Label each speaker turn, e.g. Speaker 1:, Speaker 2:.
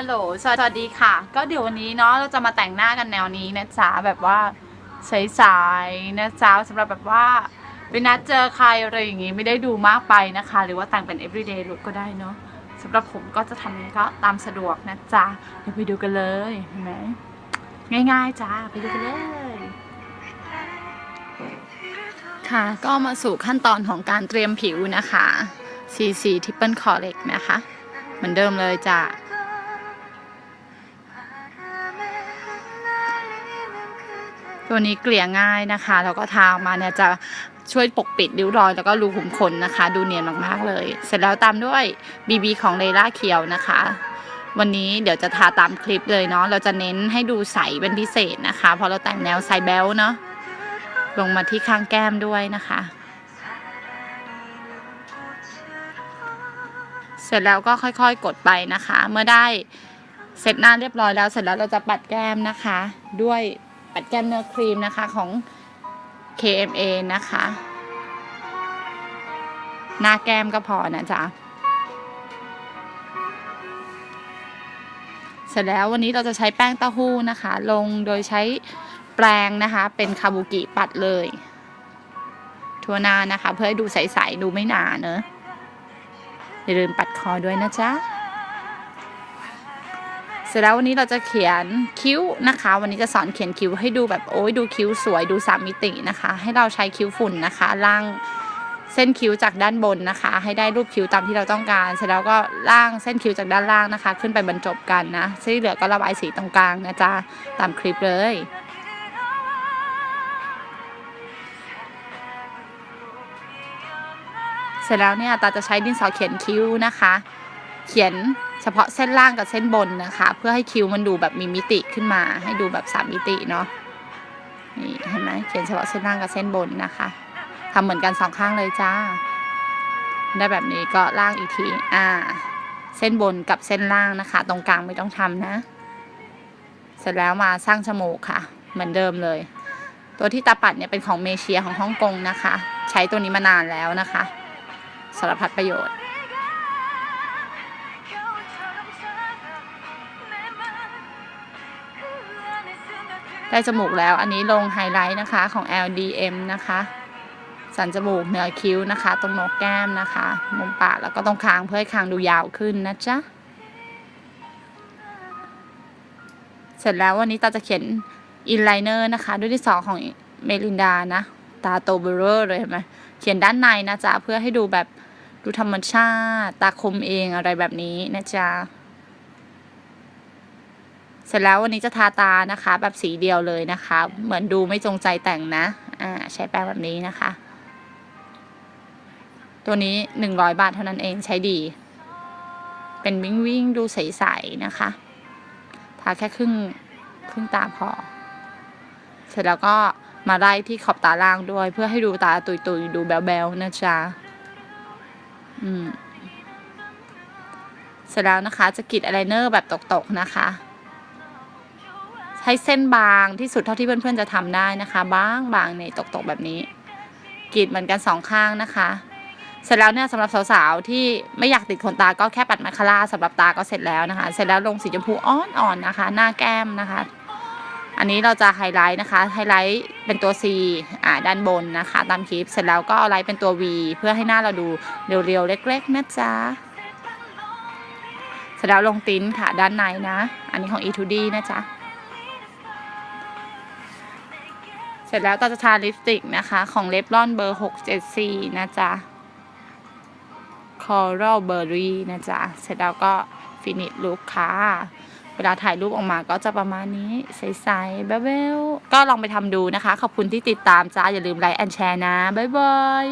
Speaker 1: ฮัลโหล สวัสดีค่ะ ก็เดี๋ยววันนี้เนาะเราจะมาแต่งหน้ากันแนวนี้นะจ๊ะแบบว่าใสๆนะจ๊ะสำหรับแบบว่าไปนัดเจอใครอะไรอย่างงี้ไม่ได้ดูมากไปนะคะ หรือว่าแต่งเป็น everyday look ก็ได้เนาะสำหรับผมก็จะทำนี้ก็ตามสะดวกนะจ๊ะเดี๋ยวไปดูกันเลยเห็นไหมง่ายๆจ้าไปดูกันเลย ค่ะก็มาสู่ขั้นตอนของการเตรียมผิวนะคะ CC Triple Correct นะคะ เหมือนเดิมเลยจ้ะ ตัวนี้เกลี่ยง่ายนะคะ แล้วก็ทามาเนี่ยจะช่วยปกปิดริ้วรอย แล้วก็รูขุมขนนะคะ ดูเนียนมากๆเลย เสร็จแล้วตามด้วย BB ของเลล่าเขียวนะคะ วันนี้เดี๋ยวจะทาตามคลิปเลยเนาะเราจะเน้นให้ดูใสเป็นพิเศษนะคะ เพราะเราแต่งแนวไซแบลเนาะลงมาที่ข้างแก้มด้วยนะคะ เสร็จแล้วก็ค่อยๆกดไปนะคะ เมื่อได้เสร็จหน้าเรียบร้อยแล้วเสร็จแล้วเราจะปัดแก้มนะคะ ด้วย ปัดแก้มเนื้อครีมนะคะของ KMA นะคะ หน้าแก้มก็พอนะจ๊ะ เสร็จแล้ววันนี้เราจะใช้แป้งเต้าหู้นะคะ ลงโดยใช้แปรงนะคะ เป็นคาบุกิปัดเลย ทั่วหน้านะคะ เพื่อให้ดูใส ๆ ดูไม่หนาเนอะอย่าลืมปัดคอด้วยนะจ๊ะ ร็จแล้ววันนี้เราจะเขียนคิ้วนะคะ วันนี้จะสอนเขียนคิ้วให้ดูแบบโอ้ยดูคิ้วสวยดูสามมิตินะคะ ให้เราใช้คิ้วฝุ่นนะคะล่างเส้นคิ้วจากด้านบนนะคะ ให้ได้รูปคิ้วตามที่เราต้องการ เสร็จแล้วก็ล่างเส้นคิ้วจากด้านล่างนะคะ ขึ้นไปบรรจบกันนะเส้นที่เหลือก็ระบายสีตรงกลางนะจ๊ะตามคลิปเลยเสร็จแล้วเนี่ยตาจะใช้ดินสอเขียนคิ้วนะคะ เขียนเฉพาะเส้นล่างกับเส้นบนนะคะ เพื่อให้คิ้วมันดูแบบมีมิติขึ้นมา ให้ดูแบบสามมิติเนาะนี่เห็นไหมเขียนเฉพาะเส้นล่างกับเส้นบนนะคะทำเหมือนกันสองข้างเลยจ้า ได้แบบนี้ก็ล่างอีกทีอ่า เส้นบนกับเส้นล่างนะคะ ตรงกลางไม่ต้องทำนะ เสร็จแล้วมาสร้างจมูกค่ะ เหมือนเดิมเลย ตัวที่ตาปัดเนี่ยเป็นของเมเชียของฮ่องกงนะคะ ใช้ตัวนี้มานานแล้วนะคะสารพัดประโยชน์ ได้จมูกแล้ว อันนี้ลงไฮไลท์นะคะของ LDM นะคะ สันจมูกเหนือคิ้วนะคะ ตรงโหนกแก้มนะคะ มุมปากแล้วก็ตรงคางเพื่อให้คางดูยาวขึ้นนะจ๊ะ เสร็จแล้ววันนี้ตาจะเขียนอินไลเนอร์นะคะ ด้วยที่สองของเมลินดานะ ตาโตเบลอเลยเห็นไหมเขียนด้านในนะจ๊ะ เพื่อให้ดูแบบดูธรรมชาติ ตาคมเองอะไรแบบนี้นะจ๊ะ เสร็จแล้ววันนี้จะทาตานะคะ แบบสีเดียวเลยนะคะ เหมือนดูไม่จงใจแต่งนะ อ่า ใช้แป้งแบบนี้นะคะ ตัวนี้หนึ่งร้อยบาทเท่านั้นเองใช้ดี เป็นวิ่งวิ่งดูใสๆนะคะ ทาแค่ครึ่งครึ่งตาพอ เสร็จแล้วก็มาไล่ที่ขอบตาล่างด้วย เพื่อให้ดูตาตุยๆดูแบวๆนะจ๊ะ อืม เสร็จแล้วนะคะ จะกรีดอายไลเนอร์แบบตกๆนะคะ ให้เส้นบางที่สุดเท่าที่เพื่อนๆจะทำได้นะคะ บางบางเนี่ยตกๆแบบนี้กรีดเหมือนกันสองข้างนะคะ เสร็จแล้วเนี่ยสำหรับสาวๆที่ไม่อยากติดขนตาก็แค่ปัดมาคาร่าสำหรับตาก็เสร็จแล้วนะคะ เสร็จแล้วลงสีชมพูอ่อนๆนะคะ หน้าแก้มนะคะ อันนี้เราจะไฮไลท์นะคะไฮไลท์เป็นตัว C อ่าด้านบนนะคะ ตามคลิปเสร็จแล้วก็เอาไลท์เป็นตัว V เพื่อให้หน้าเราดูเรียวๆเล็กๆนะจ๊ะเสร็จแล้วลงติ้นค่ะด้านในนะ อันนี้ของ E2D นะจ๊ะ ร็จแล้วก็จะทาลิปสติกนะคะ ของเลบลอนเบอร์674 นะจ๊ะ Coral Berry นะจ๊ะ เสร็จแล้วก็ฟินิชลุคค่ะ เวลาถ่ายรูปออกมาก็จะประมาณนี้ ใสๆ แบ๊วๆก็ลองไปทำดูนะคะ ขอบคุณที่ติดตามจ้า อย่าลืมไลค์แอนแชร์นะ บ๊ายบาย